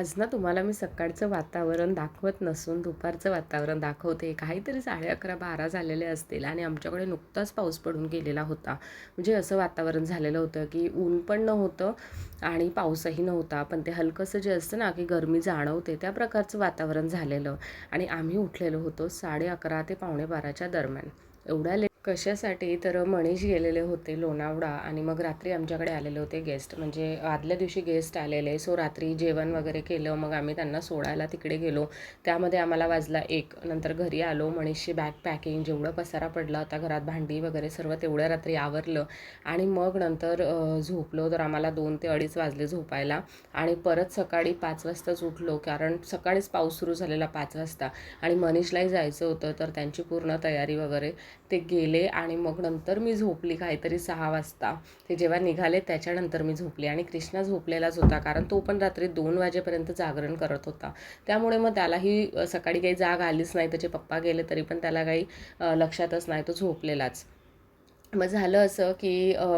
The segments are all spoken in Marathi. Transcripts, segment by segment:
आज ना तुम्हाला मी सकाळचं वातावरण दाखवत नसून दुपारचं वातावरण दाखवते. काहीतरी साडे अकरा बारा झालेले असतील आणि आमच्याकडे नुकताच पाऊस पडून गेलेला होता. म्हणजे असं वातावरण झालेलं होतं की ऊन पण नव्हतं आणि पाऊसही नव्हता. पण ते हलकंसं जे असतं ना की गरमी जाणवते त्या प्रकारचं वातावरण झालेलं. आणि आम्ही उठलेलो होतो साडे अकरा ते पावणे बाराच्या दरम्यान. एवढ्या ले कशासाठी? तर मनीष गेलेले होते लोणावळा आणि मग रात्री आमच्याकडे आलेले होते गेस्ट म्हणजे आदल्या दिवशी गेस्ट आलेले. सो रात्री जेवण वगैरे केलं. मग आम्ही त्यांना सोडायला तिकडे गेलो. त्यामध्ये आम्हाला वाजला एक. नंतर घरी आलो. मनीषची बॅग पॅकिंग जेवढं पसारा पडला होता घरात भांडी वगैरे सर्व तेवढ्या रात्री आवरलं. आणि मग नंतर झोपलो. तर आम्हाला दोन ते अडीच वाजले झोपायला. आणि परत सकाळी पाच वाजताच उठलो. कारण सकाळीच पाऊस सुरू झालेला पाच वाजता. आणि मनीषलाही जायचं होतं. तर त्यांची पूर्ण तयारी वगैरे ते गेले. आणि मग नंतर मी झोपली काहीतरी सहा वाजता. ते जेव्हा निघाले त्याच्यानंतर मी झोपली आणि कृष्णा झोपलेलाच होता कारण तो पण रात्री दोन वाजेपर्यंत जागरण करत होता. त्यामुळे मग त्यालाही सकाळी काही जाग आलीच नाही त्याचे पप्पा गेले तरी पण त्याला काही लक्षातच नाही तो झोपलेलाच. मग झालं असं की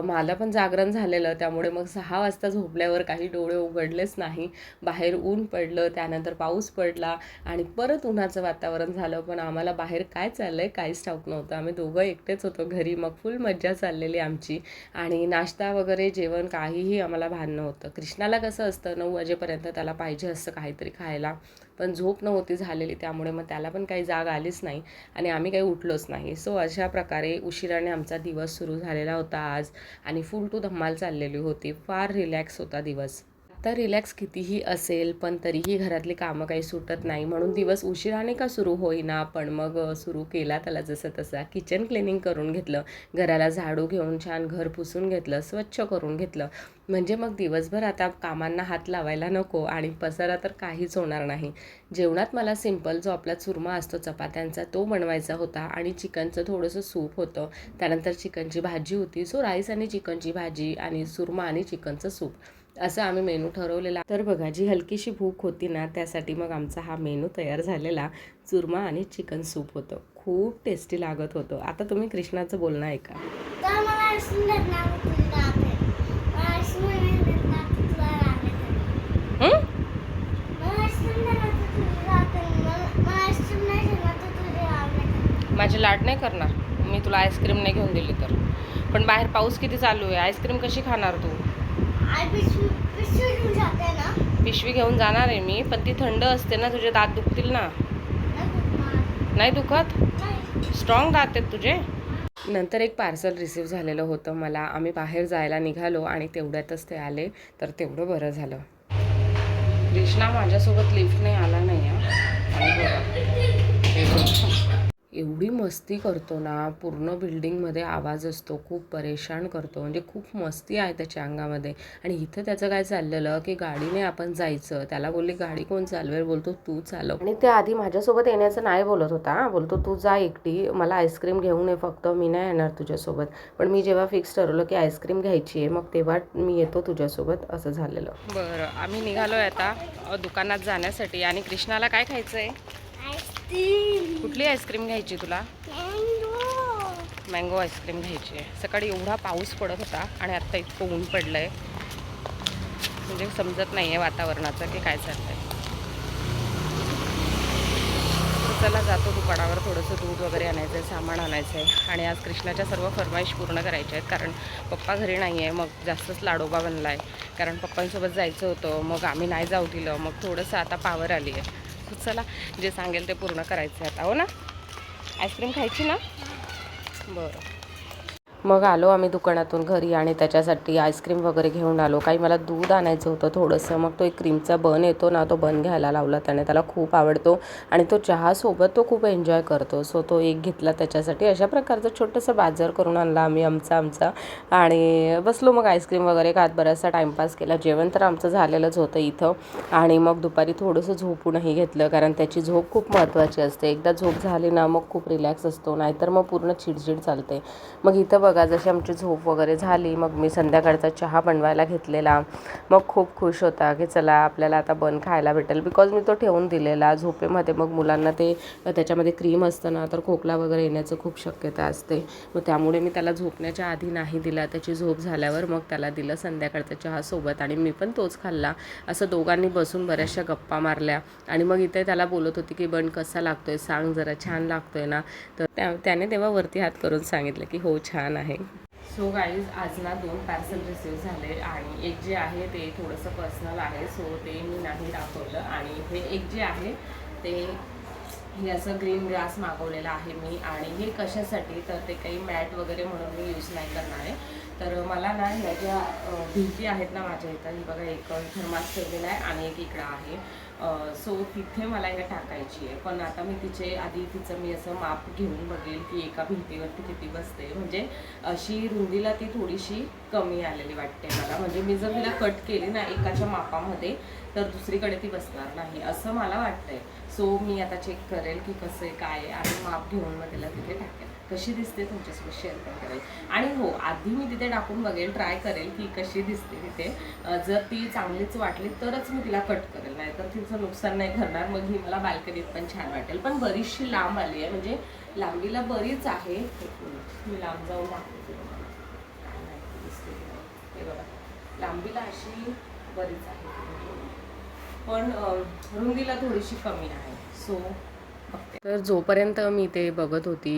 मला पण जागरण झालेलं. त्यामुळे मग सहा वाजता झोपल्यावर काही डोळे उघडलेच नाही. बाहेर ऊन पडलं त्यानंतर पाऊस पडला आणि परत उन्हाचं वातावरण झालं. पण आम्हाला बाहेर काय चाललं आहे काहीच ठाऊक नव्हतं. आम्ही दोघं एकटेच होतो घरी. मग फुल मज्जा चाललेली आमची. आणि नाश्ता वगैरे जेवण काहीही आम्हाला भान नव्हतं. कृष्णाला कसं असतं नऊ वाजेपर्यंत त्याला पाहिजे असतं काहीतरी खायला. पण झोप नव्हती झालेली त्यामुळे मग त्याला पण काही जाग आलीच नाही आणि आम्ही काही उठलोच नाही. सो अशा प्रकारे उशिराने आमचा दिवस सुरू झालेला होता आज आणि फुल टू धम्माल चाललेली होती. फार रिलॅक्स होता दिवस. तर रिलॅक्स कितीही असेल पण तरीही घरातली कामं काही सुटत नाही. म्हणून दिवस उशिराने का सुरू होईना? पण मग सुरू केला त्याला जसं तसा किचन क्लिनिंग करून घेतलं. घराला झाडू घेऊन छान घर पुसून घेतलं. स्वच्छ करून घेतलं. म्हणजे मग दिवसभर आता कामांना हात लावायला नको आणि पसारा तर काहीच होणार नाही. जेवणात मला सिंपल जो आपला चुरमा असतो चपात्यांचा तो बनवायचा होता आणि चिकनचं थोडंसं सूप होतं. त्यानंतर चिकनची भाजी होती. सो राईस आणि चिकनची भाजी आणि सुरमा आणि चिकनचं सूप. असं आम्ही मेनू ठरवलेला. तर बघा जी हलकीशी भूक होती ना त्यासाठी मग आमचा हा मेनू तयार झालेला चुरमा आणि चिकन सूप होतं. खूप टेस्टी लागत होतं. आता तुम्ही कृष्णाचं बोलणं ऐका. हं? माझे लाड नाही करणार. मी तुला आईस्क्रीम नाही घेऊन दिली तर. पण बाहेर पाऊस किती चालू आहे? आईस्क्रीम कशी खाणार तू? पिशवी घेऊन जाणार आहे मी पण ती थंड असते ना तुझे दात दुखतील ना. नाही दुखत? स्ट्रॉंग दात आहेत तुझे? नंतर एक पार्सल रिसीव झालेलं होतं मला. आम्ही बाहेर जायला निघालो आणि तेवढ्यातच ते आले तर तेवढं बरं झालं. कृष्णा माझ्यासोबत लिफ्टने आला नाही हा. हे बघ. एवढी मस्ती करतो ना पूर्ण बिल्डिंगमध्ये आवाज असतो खूप परेशान करतो. म्हणजे खूप मस्ती आहे त्याच्या अंगामध्ये. आणि इथं त्याचं काय चाललेलं की गाडीने आपण जायचं. त्याला बोलली गाडी कोण चालवेल? बोलतो तू चालव. आणि ते आधी माझ्यासोबत येण्याचं नाही बोलत होता. हा. बोलतो तू जा एकटी. मला आईस्क्रीम घेऊन ये फक्त. मी नाही येणार तुझ्यासोबत. पण मी जेव्हा फिक्स ठरवलं की आईस्क्रीम घ्यायची आहे मग तेव्हा मी येतो तुझ्यासोबत असं झालेलं. बरं. आम्ही निघालोय आता दुकानात जाण्यासाठी. आणि कृष्णाला काय खायचं आहे आईस्क्रीम कुठली आईस्क्रीम घ्यायची तुला? मँगो आईस्क्रीम घ्यायची आहे. सकाळी एवढा पाऊस पडत होता आणि आत्ता इतकं ऊन पडलं आहे म्हणजे समजत नाही आहे वातावरणाचं की काय चाललं आहे चला जातो दुकानावर थोडंसं दूध वगैरे आणायचं आहे सामान आणायचं आहे आणि आज कृष्णाच्या सर्व फरमाईश पूर्ण करायच्या आहेत. कारण पप्पा घरी नाही आहे मग जास्तच लाडोबा बनला आहे कारण पप्पांसोबत जायचं होतं मग आम्ही नाही जाऊ दिलं मग थोडंसं आता पावर आली आहे तर चला जे सांगेल ते पूर्ण करायचं आहे आता हो ना आईस्क्रीम खायची ना? बरं. मग आलो आम्ही दुकानातून घरी आणि त्याच्यासाठी आईस्क्रीम वगैरे घेऊन आलो. काही मला दूध आणायचं होतं थोडंसं. मग तो एक क्रीमचा बन येतो ना तो बन घ्यायला लावला त्याने. त्याला खूप आवडतो आणि तो चहासोबत तो खूप एन्जॉय करतो. सो तो एक घेतला त्याच्यासाठी. अशा प्रकारचं छोटंसं बाजार करून आणला आम्ही आमचा आमचा. आणि बसलो मग आईस्क्रीम वगैरे खात. बराचसा टाईमपास केला. जेवण तर आमचं झालेलंच होतं इथं. आणि मग दुपारी थोडंसं झोपूनही घेतलं. कारण त्याची झोप खूप महत्त्वाची असते. एकदा झोप झाली ना मग खूप रिलॅक्स असतो. नाहीतर मग पूर्ण चिडचिड चालते. मग इथं बघा जशी आमची झोप वगैरे झाली मग मी संध्याकाळचा चहा बनवायला घेतलेला. मग खूप खुश होता की चला आपल्याला आता बन खायला भेटेल. बिकॉज मी तो ठेवून दिलेला झोपेमध्ये. मग मुलांना ते त्याच्यामध्ये क्रीम असतं ना तर खोकला वगैरे येण्याचं खूप शक्यता असते. मग त्यामुळे मी त्याला झोपण्याच्या आधी नाही दिला. त्याची झोप झाल्यावर मग त्याला दिलं संध्याकाळचा चहा सोबत आणि मी पण तोच खाल्ला. असं दोघांनी बसून बऱ्याचशा गप्पा मारल्या. आणि मग इथे त्याला बोलत होती की बन कसा लागतोय? सांग जरा छान लागतोय ना? तर त्या त्याने तेव्हा वरती हात करून सांगितलं की हो छान आहे. आहे. सो गाईज आज ना दोन पार्सल रिसीव झाले आणि एक जे आहे ते थोडंसं पर्सनल आहे. सो ते मी नाही दाखवलं आणि हे एक जे आहे ते हे असं ग्रीन ग्रास मागवलेलं आहे मी आणि हे कशासाठी? तर ते काही मॅट वगैरे म्हणून मी यूज नाही करणार आहे. तर मला ना ह्या ज्या भिंती आहेत ना माझ्या इथं ही बघा एक थर्मास ठेवलेला आहे आणि एक इकडं आहे. सो तिथे मला हे टाकायची आहे. पण आता मी तिचे आधी तिचं मी असं माप घेऊन बघेल की एका भिंतीवरती किती बसते म्हणजे अशी रुंदीला ती थोडीशी कमी आलेली वाटते मला. म्हणजे मी जर तिला कट केली ना एकाच्या मापामध्ये तर दुसरीकडे ती बसणार नाही असं मला वाटतंय. सो मी आता चेक करेल की कसं आहे काय आहे आणि माप घेऊन मग तिला तिथे टाकेल. कशी दिसते तुमच्यासोबत शेअर पण करेल आणि हो आधी मी तिथे टाकून बघेल ट्राय करेल की कशी दिसते तिथे. जर ती चांगलीच वाटली तरच मी तिला कट करेल. नाहीतर तिचं त्याचं नुकसान नाही करणार. मग ही मला बाल्कनीत पण छान वाटेल. पण बरीचशी लांब आली आहे. म्हणजे लांबीला बरीच आहे. मी लांब जाऊन दाखवते दिसते हे बघा. लांबीला अशी बरीच आहे. पण रुंदीला थोडीशी कमी आहे. सो तर जोपर्यंत मी ते बघत होती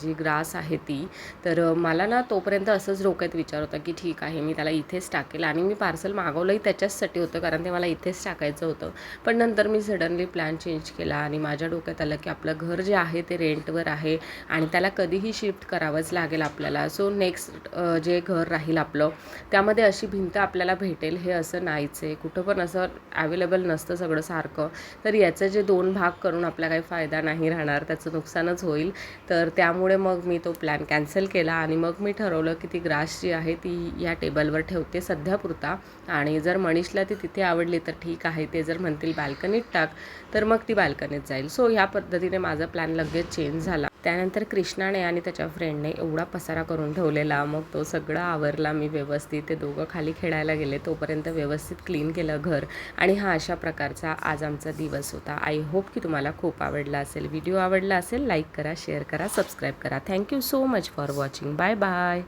जी ग्रास आहे ती तर मला ना तोपर्यंत असंच डोक्यात विचार होता की ठीक आहे मी त्याला इथेच टाकेल आणि मी पार्सल मागवलंही त्याच्याचसाठी होतं कारण ते मला इथेच टाकायचं होतं. पण नंतर मी सडनली प्लॅन चेंज केला आणि माझ्या डोक्यात आलं की आपलं घर जे आहे ते रेंटवर आहे आणि त्याला कधीही शिफ्ट करावंच लागेल आपल्याला. सो नेक्स्ट जे घर राहील आपलं त्यामध्ये अशी भिंत आपल्याला भेटेल हे असं नाहीच आहे. कुठं पण असं अवेलेबल नसतं सगळं सारखं. तर याचं जे दोन भाग करून आपला काही फायदा नाही राहणार त्याचं नुकसानच होईल. तर त्यामुळे मग मी तो प्लॅन कॅन्सल केला आणि मग मी ठरवलं की ती ग्रास जी आहे ती या टेबलवर ठेवते सध्यापुरता आणि जर मनीषला ती तिथे आवडली तर ठीक आहे ते जर म्हणतील बाल्कनीत टाक तर मग ती बाल्कनीत जाईल. सो ह्या पद्धतीने माझा प्लॅन लगेच चेंज झाला. त्यानंतर कृष्णाने आणि त्याच्या फ्रेंडने एवढा पसारा करून ठेवलेला. मग तो सगळा आवरला मी व्यवस्थित. ते दोघं खाली खेळायला गेले. तोपर्यंत व्यवस्थित क्लीन केलं घर. आणि हा अशा प्रकारचा आज आमचा दिवस होता. आय होप की तुम्हाला खूप आवडला असेल. व्हिडिओ आवडला असेल लाईक करा शेअर करा सबस्क्राईब करा. Thank you so much for watching bye bye